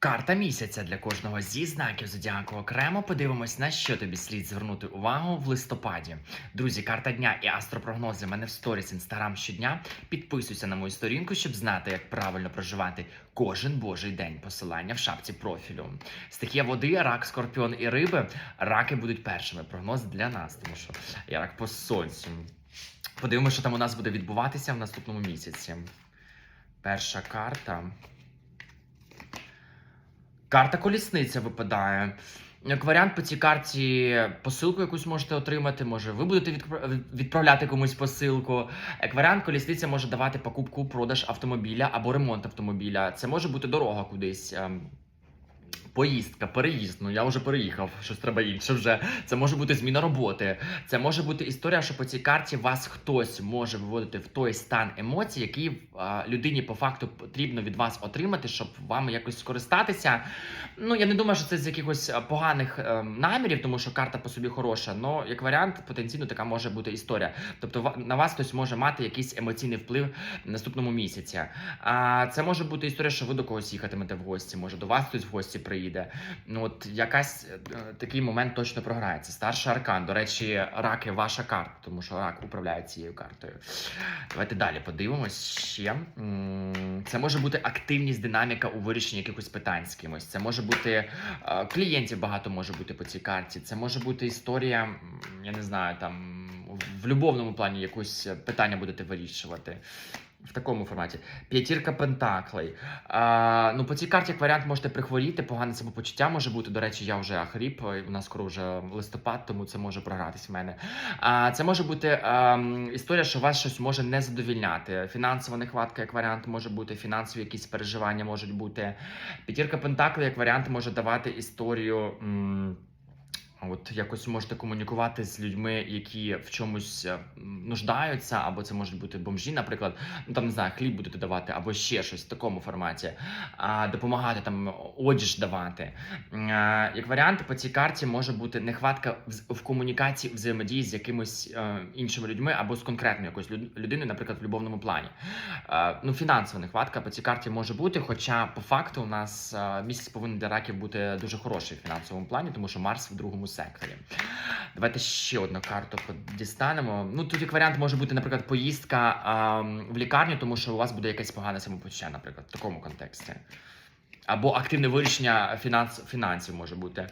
Карта місяця для кожного зі знаків зодіаку окремо. Подивимось, на що тобі слід звернути увагу в листопаді. Друзі, карта дня і астропрогнози в мене в сторіс інстаграм щодня. Підписуйся на мою сторінку, щоб знати, як правильно проживати кожен божий день. Посилання в шапці профілю. Стихія води, рак, скорпіон і риби. Раки будуть першими. Прогноз для нас, тому що я рак по сонцю. Подивимося, що там у нас буде відбуватися в наступному місяці. Перша карта. Карта колісниця випадає. Як варіант по цій карті посилку якусь можете отримати, може ви будете відпра- відправляти комусь посилку. Як варіант, колісниця може давати покупку, продаж автомобіля або ремонт автомобіля. Це може бути дорога кудись. Поїздка, переїзд. Ну я вже переїхав, щось треба інше вже. Це може бути зміна роботи. Це може бути історія, що по цій карті вас хтось може виводити в той стан емоцій, який а, людині по факту потрібно від вас отримати, щоб вам якось скористатися. Ну я не думаю, що це з якихось поганих е, намірів, тому що карта по собі хороша. але як варіант, потенційно така може бути історія. Тобто на вас хтось може мати якийсь емоційний вплив в наступному місяці. А це може бути історія, що ви до когось їхатимете в гості, може до вас хтось в гості приїде. Ну от якась е, такий момент точно програється. Старший аркан. До речі, раки ваша карта, тому що рак управляє цією картою. Давайте далі подивимось ще. Це може бути активність, динаміка у вирішенні якихось питань з кимось. Це може бути е, клієнтів багато може бути по цій карті. Це може бути історія, я не знаю, там в любовному плані якусь питання будете вирішувати. В такому форматі. П'ятірка пентаклей. А, ну, по цій карті, як варіант, можете прихворіти, погане самопочуття може бути. До речі, я вже хріп, у нас скоро вже листопад, тому це може програтись в мене. А, це може бути ем, історія, що вас щось може не задовільняти. Фінансова нехватка, як варіант, може бути, фінансові якісь переживання можуть бути. П'ятірка пентаклей, як варіант, може давати історію. м, От якось можете комунікувати з людьми, які в чомусь е, нуждаються, або це можуть бути бомжі, наприклад, ну там не знаю, хліб будете давати, або ще щось в такому форматі, а допомагати там одіж давати. М, е, Як варіант, по цій карті може бути нехватка в, в комунікації, взаємодії з якимось е, іншими людьми або з конкретною якоюсь люд- людиною, наприклад, в любовному плані. Е, ну, фінансова нехватка по цій карті може бути, хоча по факту у нас місяць повинен для раків бути дуже хороший в фінансовому плані, тому що Марс в другому секторі. Давайте ще одну карту дістанемо. Ну тут як варіант може бути, наприклад, поїздка а, в лікарню, тому що у вас буде якесь погане самопочуття, наприклад, в такому контексті. Або активне вирішення фінанс, фінансів може бути.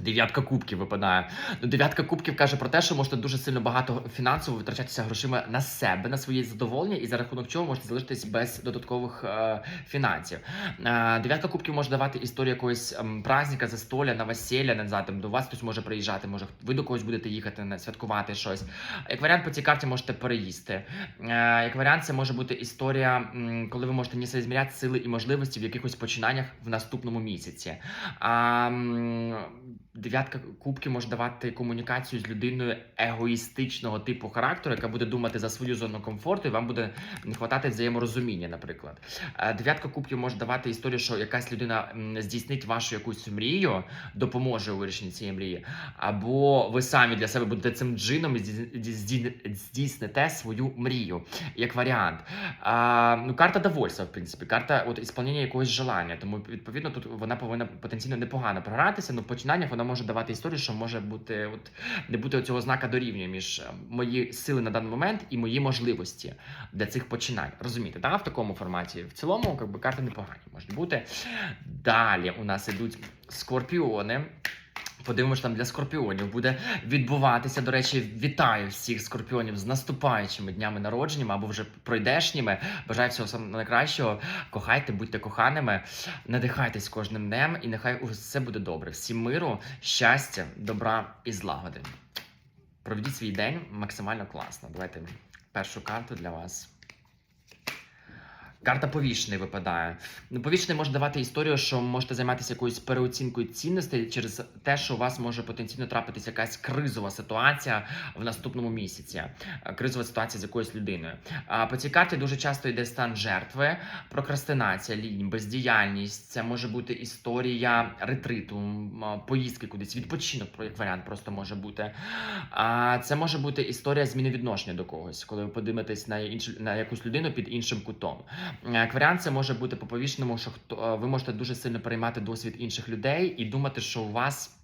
Дев'ятка кубків випадає. Ну, дев'ятка кубків каже про те, що можете дуже сильно багато фінансово витрачатися грошима на себе, на своє задоволення, і за рахунок чого можете залишитись без додаткових е, фінансів. Е, дев'ятка кубків може давати історію якогось ем, праздника, застолля, на весілля, не знаю, там до вас хтось може приїжджати, може ви до когось будете їхати на святкувати щось. Як варіант, по цій карті можете переїсти. Е, як варіант, це може бути історія, коли ви можете несоізміряти сили і можливості в якихось починаннях в наступному місяці. М, дев'ятка кубків може давати комунікацію з людиною егоїстичного типу характеру, яка буде думати за свою зону комфорту, і вам буде не хватати взаєморозуміння, наприклад. Е, Дев'ятка кубків може давати історію, що якась людина здійснить вашу якусь мрію, допоможе у вирішенні цієї мрії, або ви самі для себе будете цим джином і здійс- здійс- здійсните свою мрію, як варіант. А, ну, карта довольства, в принципі, карта от ісполнення якогось желання. Тому відповідно тут вона повинна потенційно непогано програтися. В починаннях вона може давати історію, що може бути от не бути цього знака дорівнює між е, мої сили на даний момент і мої можливості для цих починань. Розумієте, так? В такому форматі. В цілому, якби карти непогані можуть бути. Далі у нас ідуть скорпіони. Подивимося, там для скорпіонів буде відбуватися. До речі, вітаю всіх скорпіонів з наступаючими днями народження або вже пройдешніми. Бажаю всього найкращого. Кохайте, будьте коханими, надихайтесь кожним днем, і нехай усе буде добре. Всім миру, щастя, добра і злагоди. Проведіть свій день максимально класно. Давайте першу карту для вас. Карта повішений випадає. Ну, повішений може давати історію, що можете займатися якоюсь переоцінкою цінностей через те, що у вас може потенційно трапитися якась кризова ситуація в наступному місяці. Е, Кризова ситуація з якоюсь людиною. А по цій карті дуже часто йде стан жертви, прокрастинація, лінь, бездіяльність. Це може бути історія ретриту, поїздки кудись, відпочинок, як варіант, просто може бути. А це може бути історія зміни відношення до когось, коли ви подивитесь на іншу на якусь людину під іншим кутом. Е, це може бути по повішеному, що хто е, ви можете дуже сильно переймати досвід інших людей і думати, що у вас.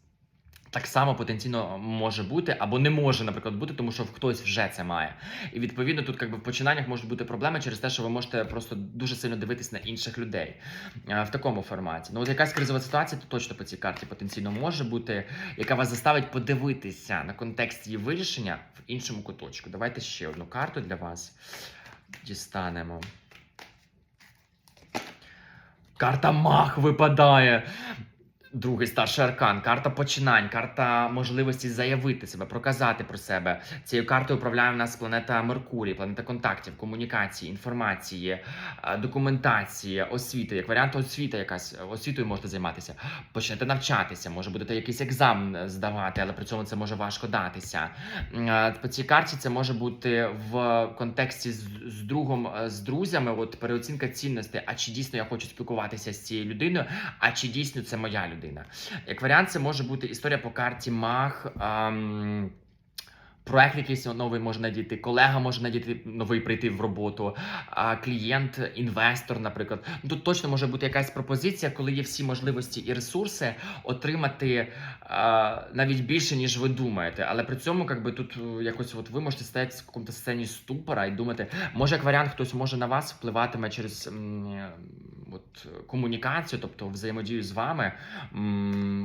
Так само потенційно може бути або не може, наприклад, бути, тому що хтось вже це має. І відповідно тут якби в починаннях можуть бути проблеми через те, що ви можете просто дуже сильно дивитись на інших людей е, в такому форматі. Ну от якась кризова ситуація, то точно по цій карті потенційно може бути, яка вас заставить подивитися на контекст її вирішення в іншому куточку. Давайте ще одну карту для вас дістанемо. Карта Мах випадає. Другий старший аркан, карта починань, карта можливості заявити себе, проказати про себе. Цією картою управляє в нас планета Меркурій, планета контактів, комунікації, інформації, е, документації, освіти. Як варіант, освіта якась освітою можете займатися. Почнете навчатися, може будете якийсь екзамен здавати, але при цьому це може важко датися. Е, По цій карті це може бути в контексті з, з другом, е, з друзями. От переоцінка цінностей. А чи дійсно я хочу спілкуватися з цією людиною? А чи дійсно це моя людина? Як варіант, це може бути історія по карті Мах. ем, Проект якийсь новий може надіти, колега може надіти новий прийти в роботу, а клієнт, інвестор, наприклад. Ну, Тут точно може бути якась пропозиція, коли є всі можливості і ресурси отримати а, навіть більше, ніж ви думаєте. Але при цьому, якби тут е, якось от ви можете стояти в якомусь сцені ступора і думати, може, як варіант, хтось може на вас впливатиме через м, от, комунікацію, тобто взаємодію з вами.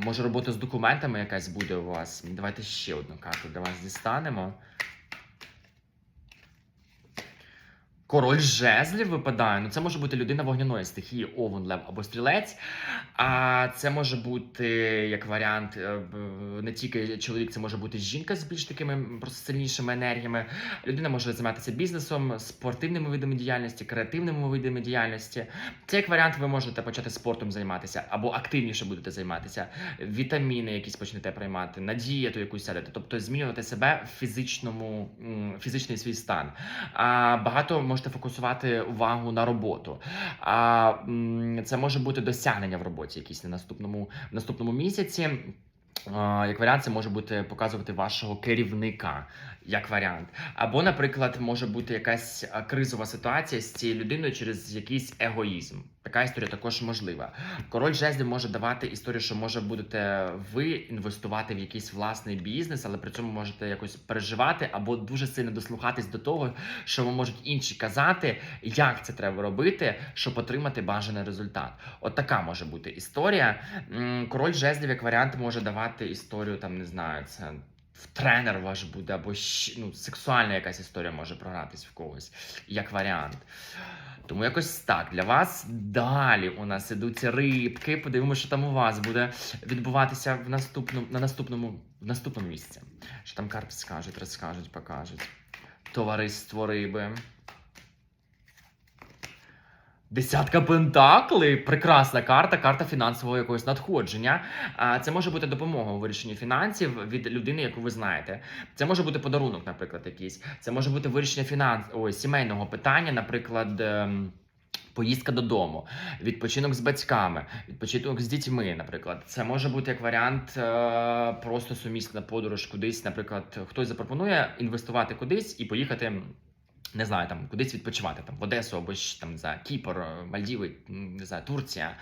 Може, робота з документами якась буде у вас. Давайте ще одну карту для вас дістанемо. Король жезлів випадає. Ну, це може бути людина вогняної стихії, овен, лев або стрілець. А це може бути як варіант е, не тільки чоловік, це може бути жінка з більш такими просто сильнішими енергіями. Людина може займатися бізнесом, спортивними видами діяльності, креативними видами діяльності. Це як варіант, ви можете почати спортом займатися або активніше будете займатися. Вітаміни якісь почнете приймати, на дієту якусь сядете, тобто змінювати себе в фізичному, фізичний свій стан. А, багато можете фокусувати увагу на роботу. А, це може бути досягнення в роботі якісь на наступному, в наступному місяці. Як варіант, це може бути показувати вашого керівника, як варіант. Або, наприклад, може бути якась кризова ситуація з цією людиною через якийсь егоїзм. Така історія також можлива. Король жезлів може давати історію, що може будете ви інвестувати в якийсь власний бізнес, але при цьому можете якось переживати або дуже сильно дослухатись до того, що вам можуть інші казати, як це треба робити, щоб отримати бажаний результат. От така може бути історія. Король жезлів як варіант може давати історію, там не знаю, це. В тренер ваш буде, або ну, сексуальна якась історія може програтись в когось, як варіант. Тому якось так для вас. Далі у нас ідуть рибки. Подивимося, що там у вас буде відбуватися в наступному, на наступному, в наступному місці. Що там карти скажуть, розкажуть, покажуть. Товариство риби. Десятка пентаклей, прекрасна карта, карта фінансового якогось надходження. Це може бути допомога у вирішенні фінансів від людини, яку ви знаєте. Це може бути подарунок, наприклад, якийсь. Це може бути вирішення фінанс... Ой, сімейного питання, наприклад. ем, Поїздка додому, відпочинок з батьками, відпочинок з дітьми, наприклад, це може бути як варіант е, просто сумісна подорож кудись. Наприклад, хтось запропонує інвестувати кудись і поїхати не знаю, там кудись відпочивати, там в Одесу або ж там за Кіпр, е, Мальдіви, не знаю, Турція.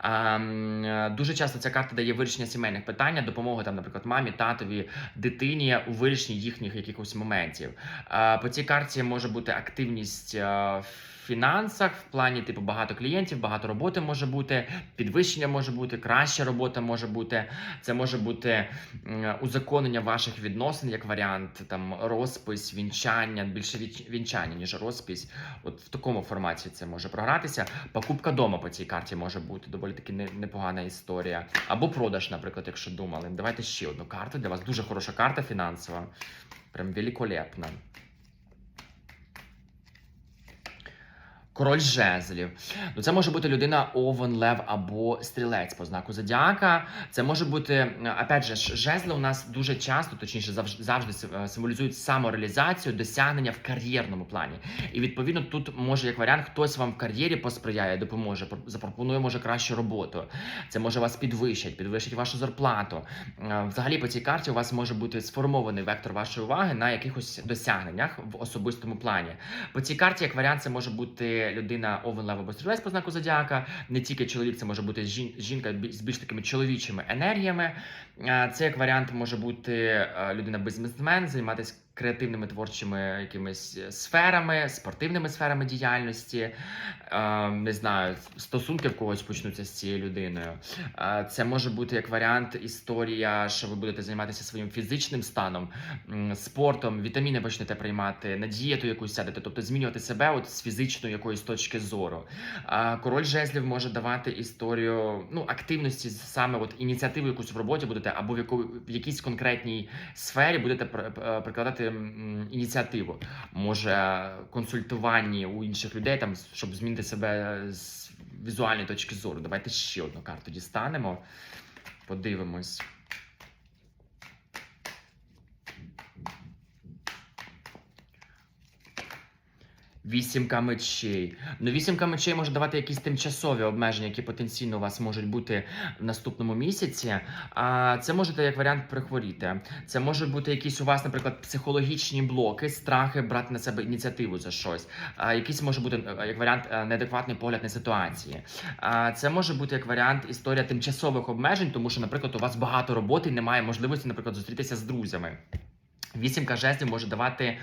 А, е, дуже часто ця карта дає вирішення сімейних питань, допомоги там, наприклад, мамі, татові, дитині у вирішенні їхніх якихось моментів. А, по цій карті може бути активність. е, в Фінансах в плані типу багато клієнтів, багато роботи може бути, підвищення може бути, краща робота може бути. Це може бути узаконення ваших відносин як варіант, там розпис, вінчання, більше віч- вінчання, ніж розпись. От в такому форматі це може програтися. Покупка дома по цій карті може бути доволі таки непогана історія. Або продаж, наприклад, якщо думали. Давайте ще одну карту для вас. Дуже хороша карта фінансова. Прям великолепна. Король жезлів. Ну, це може бути людина овен, лев або стрілець по знаку зодіака. Це може бути, опять же, жезли у нас дуже часто, точніше, завжди, завжди е, символізують самореалізацію, досягнення в кар'єрному плані. І відповідно тут може як варіант хтось вам в кар'єрі посприяє, допоможе, пр- запропонує може кращу роботу. Це може вас підвищить, підвищить вашу зарплату. Е, Взагалі по цій карті у вас може бути сформований вектор вашої уваги на якихось досягненнях в особистому плані. По цій карті, як варіант, це може бути людина овен лев або стрілець по знаку зодіака. Не тільки чоловік, це може бути жінка з більш такими чоловічими енергіями. Це як варіант може бути е, людина бізнесмен, займатися креативними творчими якимись е, сферами, спортивними сферами діяльності. Е, Не знаю, стосунки в когось почнуться з цією людиною. Е, Це може бути як варіант історія, що ви будете займатися своїм фізичним станом, спортом, вітаміни почнете приймати, на дієту якусь сядете, тобто змінювати себе от з фізичної якоїсь точки зору. А король жезлів може давати історію ну, активності, саме от ініціативу якусь в роботі будете, або в, яку, в якійсь конкретній сфері будете е, прикладати ініціативу. Може консультуванні у інших людей, там, щоб змінити себе з візуальної точки зору. Давайте ще одну карту дістанемо. Подивимось. Вісімка мечей. Ну, вісімка мечей може давати якісь тимчасові обмеження, які потенційно у вас можуть бути в наступному місяці. А це можете як варіант прихворіти. Це можуть бути якісь у вас, наприклад, психологічні блоки, страхи брати на себе ініціативу за щось. А, якийсь може бути е, як варіант е, неадекватний погляд на ситуації. А, це може бути як варіант історія тимчасових обмежень, тому що, наприклад, у вас багато роботи і немає можливості, наприклад, зустрітися з друзями. Вісімка жезлів може давати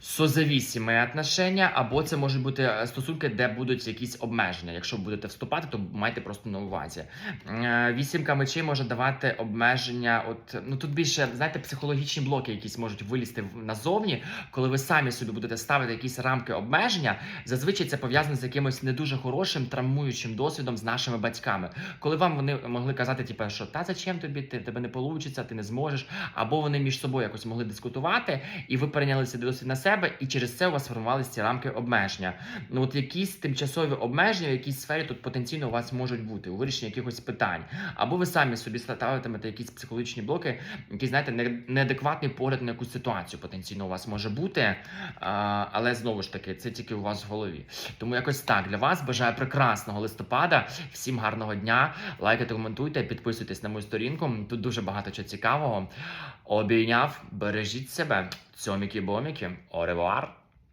созавісімі отношення, або це можуть бути е, стосунки, де будуть якісь обмеження. Якщо будете вступати, то майте просто на увазі. Е, Вісімка мечей може давати обмеження. От ну тут більше знаєте, психологічні блоки, якісь можуть вилізти назовні, коли ви самі собі будете ставити якісь рамки обмеження. Зазвичай це пов'язано з якимось не дуже хорошим травмуючим досвідом з нашими батьками. Коли вам вони могли казати, типу, що та зачем тобі ти тебе не вийде, ти не зможеш, або вони між собою якось могли дискутувати, і ви перейняли цей досвід на себе, і через це у вас сформувалися ці рамки обмеження. Ну от якісь тимчасові обмеження в якійсь сфері тут потенційно у вас можуть бути у вирішенні якихось питань. Або ви самі собі ставитимете якісь психологічні блоки, які знаєте, неадекватний погляд на якусь ситуацію потенційно у вас може бути. Але знову ж таки, це тільки у вас в голові. Тому якось так для вас бажаю прекрасного листопада. Всім гарного дня. Лайкайте, коментуйте, підписуйтесь на мою сторінку. Тут дуже багато чого цікавого. Обійняв, бережіть себе. Цьоміки-боміки. Оревуар.